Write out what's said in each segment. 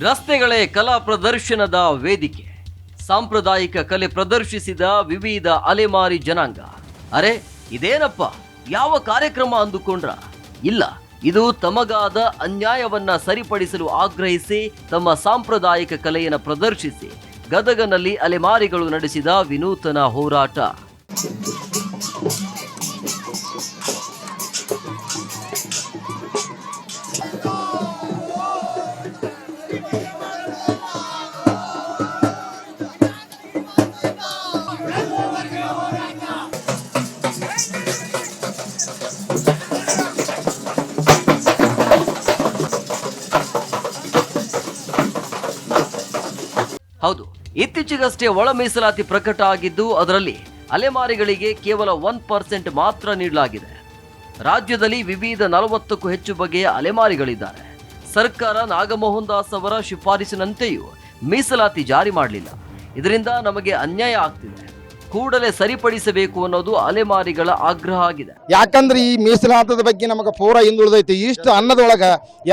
ರಸ್ತೆಗಳೇ ಕಲಾ ಪ್ರದರ್ಶನದ ವೇದಿಕೆ. ಸಾಂಪ್ರದಾಯಿಕ ಕಲೆ ಪ್ರದರ್ಶಿಸಿದ ವಿವಿಧ ಅಲೆಮಾರಿ ಜನಾಂಗ. ಅರೆ, ಇದೇನಪ್ಪ? ಯಾವ ಕಾರ್ಯಕ್ರಮ ಅಂದುಕೊಂಡ್ರ? ಇಲ್ಲ, ಇದು ತಮಗಾದ ಅನ್ಯಾಯವನ್ನ ಸರಿಪಡಿಸಲು ಆಗ್ರಹಿಸಿ, ತಮ್ಮ ಸಾಂಪ್ರದಾಯಿಕ ಕಲೆಯನ್ನು ಪ್ರದರ್ಶಿಸಿ, ಗದಗನಲ್ಲಿ ಅಲೆಮಾರಿಗಳು ನಡೆಸಿದ ವಿನೂತನ ಹೋರಾಟ. ಹೌದು, ಇತ್ತೀಚೆಗಷ್ಟೇ ಒಳ ಮೀಸಲಾತಿ ಪ್ರಕಟ ಆಗಿದ್ದು ಅದರಲ್ಲಿ ಅಲೆಮಾರಿಗಳಿಗೆ ಕೇವಲ ಒನ್ ಪರ್ಸೆಂಟ್ ಮಾತ್ರ ನೀಡಲಾಗಿದೆ. ರಾಜ್ಯದಲ್ಲಿ ವಿವಿಧ ನಲವತ್ತಕ್ಕೂ ಹೆಚ್ಚು ಬಗೆಯ ಅಲೆಮಾರಿಗಳಿದ್ದಾರೆ. ಸರ್ಕಾರ ನಾಗಮೋಹನ್ ದಾಸ್ ಅವರ ಶಿಫಾರಸಿನಂತೆಯೂ ಮೀಸಲಾತಿ ಜಾರಿ ಮಾಡಲಿಲ್ಲ. ಇದರಿಂದ ನಮಗೆ ಅನ್ಯಾಯ ಆಗ್ತಿದೆ. ಕೂಡಲೇ ಸರಿಪಡಿಸಬೇಕು ಅನ್ನೋದು ಅಲೆಮಾರಿಗಳ ಆಗ್ರಹ ಆಗಿದೆ. ಯಾಕಂದ್ರೆ ಈ ಮೀಸಲಾತದ ಬಗ್ಗೆ ನಮಗೆ ಪೂರ ಹಿಂದುಳಿದೈತಿ. ಇಷ್ಟು ಅನ್ನದೊಳಗ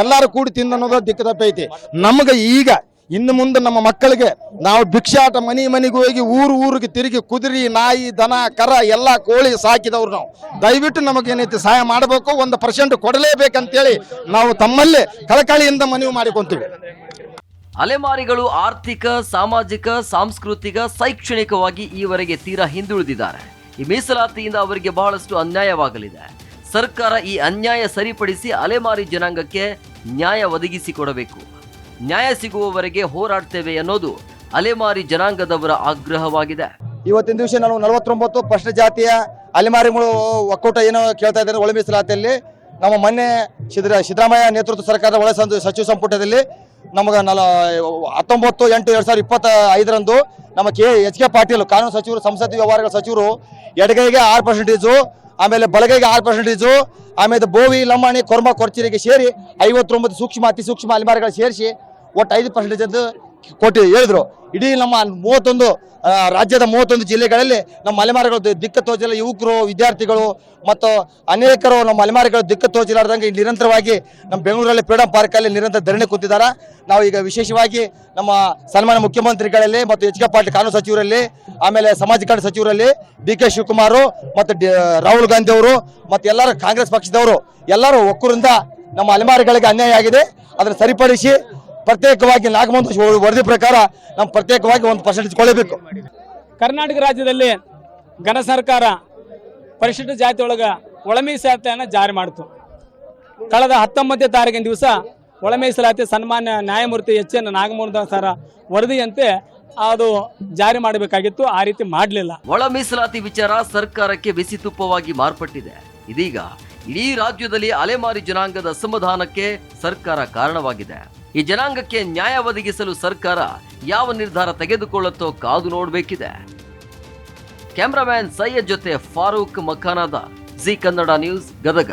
ಎಲ್ಲಾರು ಕೂಡಿ ತಿಂದ ಅನ್ನೋದು ದಿಕ್ಕದಪ್ಪೈತಿ ನಮಗೆ ಈಗ ಇನ್ನು ಮುಂದೆ ನಮ್ಮ ಮಕ್ಕಳಿಗೆ ನಾವು ಭಿಕ್ಷಾಟ ಮನಿ ಮನೆಗೆ ಹೋಗಿ ಊರು ಊರಿಗೆ ತಿರುಗಿ ಕುದುರೆ, ನಾಯಿ, ದನ, ಕರ, ಎಲ್ಲ ಕೋಳಿ ಸಾಕಿದವ್ರು ನಾವು. ದಯವಿಟ್ಟು ನಮಗೇನೈತಿ ಸಹಾಯ ಮಾಡಬೇಕು, ಒಂದು ಪರ್ಸೆಂಟ್ ಕೊಡಲೇಬೇಕಂತೇಳಿ ನಾವು ತಮ್ಮಲ್ಲೇ ಕಳಕಳಿಯಿಂದ ಮನವಿ ಮಾಡಿಕೊಂತೀವಿ. ಅಲೆಮಾರಿಗಳು ಆರ್ಥಿಕ, ಸಾಮಾಜಿಕ, ಸಾಂಸ್ಕೃತಿಕ, ಶೈಕ್ಷಣಿಕವಾಗಿ ಈವರೆಗೆ ತೀರಾ ಹಿಂದುಳಿದಿದ್ದಾರೆ. ಈ ಮೀಸಲಾತಿಯಿಂದ ಅವರಿಗೆ ಬಹಳಷ್ಟು ಅನ್ಯಾಯವಾಗಲಿದೆ. ಸರ್ಕಾರ ಈ ಅನ್ಯಾಯ ಸರಿಪಡಿಸಿ ಅಲೆಮಾರಿ ಜನಾಂಗಕ್ಕೆ ನ್ಯಾಯ ಒದಗಿಸಿಕೊಡಬೇಕು ನ್ಯಾಯ ಸಿಗುವವರೆಗೆ ಹೋರಾಡ್ತೇವೆ ಅನ್ನೋದು ಅಲೆಮಾರಿ ಜನಾಂಗದವರ ಆಗ್ರಹವಾಗಿದೆ. ಇವತ್ತಿನ ದಿವಸ ನಾವು ನಲವತ್ತೊಂಬತ್ತು ಫಸ್ಟ್ ಜಾತಿಯ ಅಲೆಮಾರಿಗಳು ಒಕ್ಕೂಟ ಏನು ಕೇಳ್ತಾ ಇದ್ದಾರೆ ಒಳ ಮೀಸಲಾತಿಯಲ್ಲಿ. ನಮ್ಮ ಮೊನ್ನೆ ಸಿದ್ದರ ಸಿದ್ದರಾಮಯ್ಯ ನೇತೃತ್ವ ಸರ್ಕಾರದ ಒಳ ಸಚಿವ ಸಂಪುಟದಲ್ಲಿ ನಮಗೆ ನಲ, ಹತ್ತೊಂಬತ್ತು, ಎಂಟು, ಎರಡು ಸಾವಿರದ ಇಪ್ಪತ್ತ ಐದರಂದು ನಮ್ಮ ಕೆ, ಎಚ್ ಕೆ ಪಾಟೀಲ್, ಕಾನೂನು ಸಚಿವರು, ಸಂಸದೀಯ ವ್ಯವಹಾರಗಳ ಸಚಿವರು ಎಡಗೈಗೆ ಆರು ಪರ್ಸೆಂಟೇಜು ಆಮೇಲೆ ಬಲಗೈಗೆ ಆರು ಪರ್ಸೆಂಟೇಜು ಆಮೇಲೆ ಬೋವಿ, ಲಂಬಾಣಿ, ಕೊರ್ಮ, ಕೊರ್ಚಿರಿಗೆ ಸೇರಿ ಐವತ್ತೊಂಬತ್ತು ಸೂಕ್ಷ್ಮ, ಅತಿ ಸೂಕ್ಷ್ಮ ಅಲೆಮಾರಿಗಳು ಸೇರಿಸಿ ಒಟ್ಟು ಐದು ಪರ್ಸೆಂಟೇಜ್ ಅಂತ ಕೊಟ್ಟು ಹೇಳಿದ್ರು. ಇಡೀ ನಮ್ಮ ಮೂವತ್ತೊಂದು ರಾಜ್ಯದ ಮೂವತ್ತೊಂದು ಜಿಲ್ಲೆಗಳಲ್ಲಿ ನಮ್ಮ ಅಲೆಮಾರಿಗಳು ದಿ- ದಿಕ್ಕ ತೋಚಿಲ್ಲ. ಯುವಕರು, ವಿದ್ಯಾರ್ಥಿಗಳು ಮತ್ತು ಅನೇಕರು ನಮ್ಮ ಅಲೆಮಾರಿಗಳು ದಿಕ್ಕ ತೋಚಿಲಾರ್ದಂಗೆ ನಿರಂತರವಾಗಿ ನಮ್ಮ ಬೆಂಗಳೂರಲ್ಲಿ ಫ್ರೀಡಂ ಪಾರ್ಕಲ್ಲಿ ನಿರಂತರ ಧರಣಿ ಕೂತಿದ್ದಾರೆ. ನಾವು ಈಗ ವಿಶೇಷವಾಗಿ ನಮ್ಮ ಸನ್ಮಾನ್ಯ ಮುಖ್ಯಮಂತ್ರಿಗಳಲ್ಲಿ ಮತ್ತು ಎಚ್ ಕೆ ಪಾಟೀಲ್ ಕಾನೂನು ಸಚಿವರಲ್ಲಿ, ಆಮೇಲೆ ಸಮಾಜ ಕಲ್ಯಾಣ ಸಚಿವರಲ್ಲಿ ಡಿ ಕೆ ಶಿವಕುಮಾರ್ ಮತ್ತು ರಾಹುಲ್ ಗಾಂಧಿ ಅವರು ಮತ್ತು ಎಲ್ಲರೂ ಕಾಂಗ್ರೆಸ್ ಪಕ್ಷದವರು ಎಲ್ಲರೂ ಒಕ್ಕೂರಿಂದ ನಮ್ಮ ಅಲೆಮಾರಿಗಳಿಗೆ ಅನ್ಯಾಯ ಆಗಿದೆ. ಅದನ್ನು ಸರಿಪಡಿಸಿ ಪ್ರತ್ಯೇಕವಾಗಿ ನಾಗಮಂತ ವರದಿ ಪ್ರಕಾರ ನಾವು ಪ್ರತ್ಯೇಕವಾಗಿ ಒಂದು ಪರ್ಸೆಂಟೇಜ್ ಕೊಳ್ಳಬೇಕು ಕರ್ನಾಟಕ ರಾಜ್ಯದಲ್ಲಿ ಘನ ಸರ್ಕಾರ ಪರಿಶಿಷ್ಟ ಜಾತಿ ಒಳಗ ಒಳ ಮೀಸಲಾತಿಯನ್ನು ಜಾರಿ ಮಾಡಿತು. ಕಳೆದ ಹತ್ತೊಂಬತ್ತನೇ ತಾರೀಕಿನ ದಿವಸ ಒಳ ಮೀಸಲಾತಿ ಸನ್ಮಾನ್ಯ ನ್ಯಾಯಮೂರ್ತಿ ಎಚ್ ಎನ್ ನಾಗಮೋಹನ್ ಸರ ವರದಿಯಂತೆ ಅದು ಜಾರಿ ಮಾಡಬೇಕಾಗಿತ್ತು ಆ ರೀತಿ ಮಾಡಲಿಲ್ಲ. ಒಳ ಮೀಸಲಾತಿ ವಿಚಾರ ಸರ್ಕಾರಕ್ಕೆ ಬಿಸಿ ತುಪ್ಪವಾಗಿ ಮಾರ್ಪಟ್ಟಿದೆ. ಇದೀಗ ಇಡೀ ರಾಜ್ಯದಲ್ಲಿ ಅಲೆಮಾರಿ ಜನಾಂಗದ ಅಸಮಾಧಾನಕ್ಕೆ ಸರ್ಕಾರ ಕಾರಣವಾಗಿದೆ. ಈ ಜನಾಂಗಕ್ಕೆ ನ್ಯಾಯ ಒದಗಿಸಲು ಸರ್ಕಾರ ಯಾವ ನಿರ್ಧಾರ ತೆಗೆದುಕೊಳ್ಳುತ್ತೋ ಕಾದು ನೋಡಬೇಕಿದೆ. ಕ್ಯಾಮ್ರಾಮ್ಯಾನ್ ಸೈಯದ್ ಜೊತೆ ಫಾರೂಕ್ ಮಖಾನಾದ ಜಿ ಕನ್ನಡ ನ್ಯೂಸ್ ಗದಗ.